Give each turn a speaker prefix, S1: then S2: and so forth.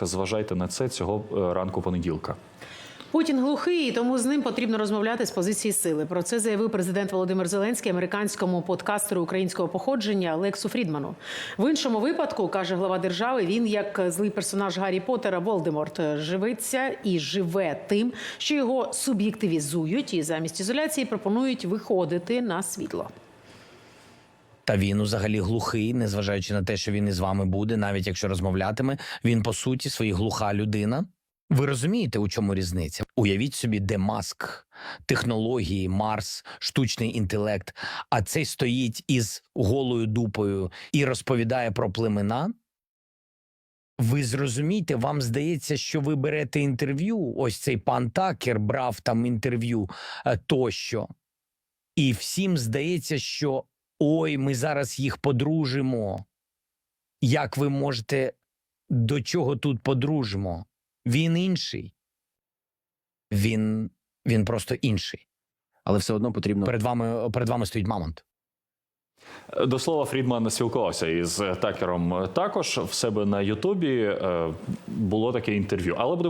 S1: ласка, зважайте на це цього е, ранку понеділка.
S2: Путін глухий, тому з ним потрібно розмовляти з позиції сили. Про це заявив президент Володимир Зеленський американському подкастеру українського походження Лексу Фрідману. В іншому випадку каже глава держави. Він як злий персонаж Гаррі Поттера Волдеморт живиться і живе тим, що його суб'єктивізують, і замість ізоляції пропонують виходити на світло.
S3: Та він взагалі глухий, незважаючи на те, що він із вами буде, навіть якщо розмовлятиме, він по суті своїй глуха людина. Ви розумієте, у чому різниця? Уявіть собі, де маск, технології, Марс, штучний інтелект, а цей стоїть із голою дупою і розповідає про племена. Ви зрозумієте, вам здається, що ви берете інтерв'ю. Ось цей пан Такер брав там інтерв'ю е, тощо. І всім здається, що ой, ми зараз їх подружимо. Як ви можете до чого тут подружимо? Він інший. Він, він просто інший.
S4: Але все одно потрібно
S3: Перед вами, перед вами стоїть мамонт.
S1: До слова, Фрідман спілкувався із Такером також в себе на Ютубі. е, Було таке інтерв'ю, але будемо.